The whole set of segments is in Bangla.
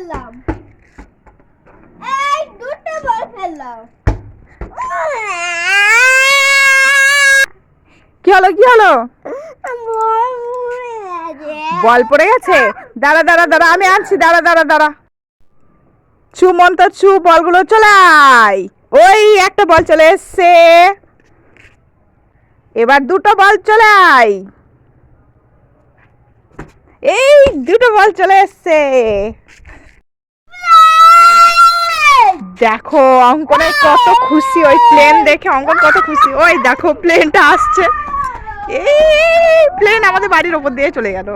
ফেললাম এই দুটো বল ফেললাম কি হলো কি হলো? বল পড়ে গেছে। দাঁড়া দাঁড়া দাঁড়া আমি আনছি দাঁড়া দাঁড়া দাঁড়া। ছু মন্ত ছু বলগুলো চলাই ওই একটা বল চলে এসছে। এবার দুটো বল চলাই এই দুটো বল চলে এসছে। দেখো অঙ্কনের কত খুশি ওই প্লেন দেখে অঙ্কন কত খুশি। ওই দেখো প্লেনটা আসছে। এই প্লেন আমাদের বাড়ির ওপর দিয়ে চলে গেল।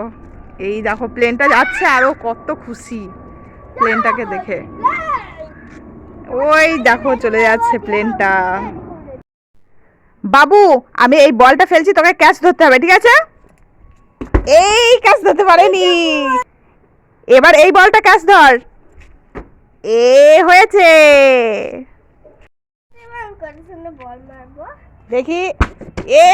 এই দেখো প্লেনটা যাচ্ছে আরও কত খুশি প্লেনটাকে দেখে। ওই দেখো চলে যাচ্ছে প্লেনটা বাবু আমি এই বলটা ফেলছি তোকে ক্যাচ ধরতে হবে ঠিক আছে? এই ক্যাচ ধরতে পারেনি। এবার এই বলটা ক্যাচ ধর। এ হয়েছে। দেখি, এ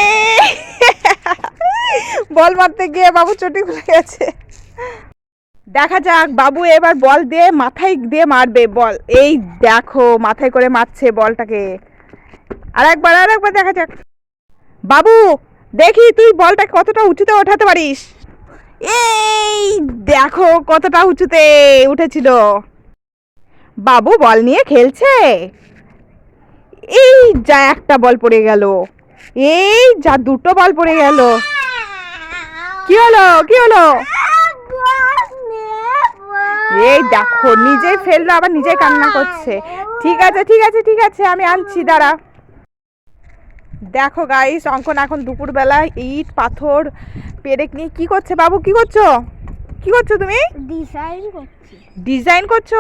বল মারতে গিয়ে বাবু চটি খুলে গেছে। দেখা যাক, বাবু এবার বল দিয়ে মাথায় দিয়ে মারবে, বল। এই দেখো, মাথায় করে মারছে বলটাকে। আর একবার আর একবার দেখা যাক। বাবু, দেখি তুই বলটা কতটা উঁচুতে ওঠাতে পারিস। এই দেখো কতটা উঁচুতে উঠেছিল। বাবু বল নিয়ে খেলছে। এই যা একটা বল পড়ে গেল। এই যা দুটো বল পড়ে গেল। কি হলো? কি হলো? এই দেখো নিজেই ফেলল আবার নিজেই কান্না করছে। ঠিক আছে ঠিক আছে ঠিক আছে আমি আনছি দাঁড়া। দেখো গাইস অঙ্কন এখন দুপুরবেলা ইট পাথর পেরেক নিয়ে কি করছে বাবু? কি করছ? কি করছ তুমি? ডিজাইন করছি। ডিজাইন করছ?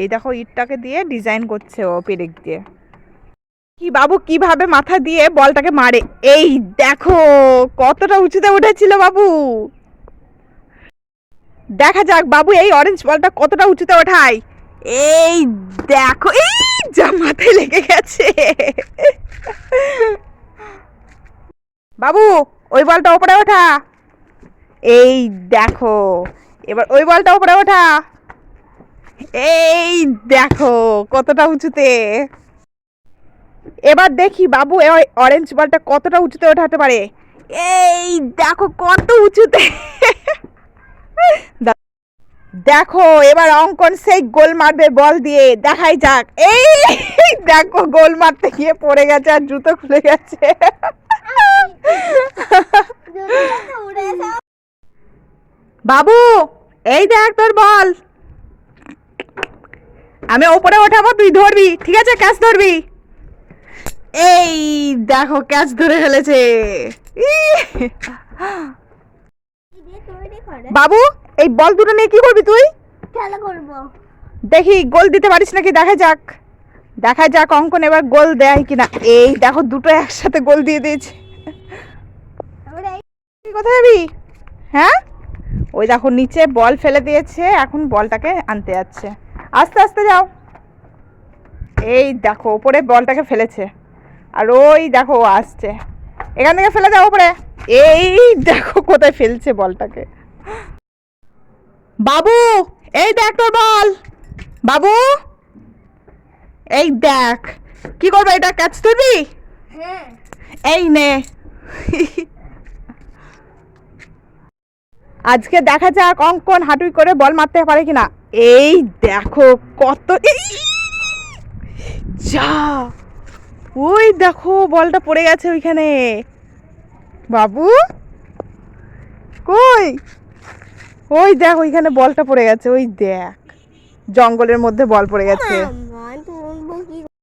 এই দেখো ইটটাকে দিয়ে ডিজাইন করছে ও পেরেক দিয়ে। কি বাবু, কীভাবে মাথা দিয়ে বলটাকে মারে? এই দেখো, কতটা উঁচুতে উঠেছিল বাবু। দেখা যাক বাবু, এই অরেঞ্জ বলটা কতটা উঁচুতে ওঠায়। এই দেখো, এই যা মাথায় লেগে গেছে। বাবু, ওই বলটা ওপরে ওঠা। এই দেখো, এবার ওই বলটা ওপরে ওঠা। এই দেখো, কতটা উঁচুতে। এবার দেখি বাবু অরেঞ্জ বলটা কতটা উঁচুতে ওঠাতে পারে। এই দেখো, কত উঁচুতে। দেখো, এবার অঙ্কন সেই গোল মারবে বল দিয়ে। দেখাই যাক। এই দেখো, গোল মারতে গিয়ে পড়ে গেছে আর জুতো খুলে গেছে। বাবু, এই দেখ তোর বল। আমি ওপরে ওঠাবো তুই ধরবি ঠিক আছে? ক্যাচ ধরবি। এই দেখো ক্যাচ ধরে ফেলেছে! বাবু এই বল দুটো নিয়ে কি করবি তুই? খেলা করব। দেখি গোল দিতে পারিস নাকি? দেখা যাক। দেখা যাক অঙ্কন এবার গোল দেয় কিনা। এই দেখো দুটো একসাথে গোল দিয়ে দিয়েছে। কোথায় যাবি? হ্যাঁ? ওই দেখো নিচে বল ফেলে দিয়েছে এখন বলটাকে আনতে যাচ্ছে। আস্তে আস্তে যাও। এই দেখো ওপরে বলটাকে ফেলেছে। আর ওই দেখো আসছে। এখান থেকে ফেলে দাও ওপরে এই দেখো কোথায় ফেলছে বলটাকে। বাবু এই দেখ তোর বল। বাবু এই দেখ। কি করবে এটা? ক্যাচ তুলবি এই নে। আজকে দেখা যাক অঙ্কন হাঁটুই করে বল মারতে পারে কিনা। এই দেখো কত! যা! ওই দেখো, বলটা পড়ে গেছে ওইখানে। বাবু? কই? ওই দেখ, ওইখানে বলটা পড়ে গেছে, ওই দেখ। জঙ্গলের মধ্যে বল পড়ে গেছে।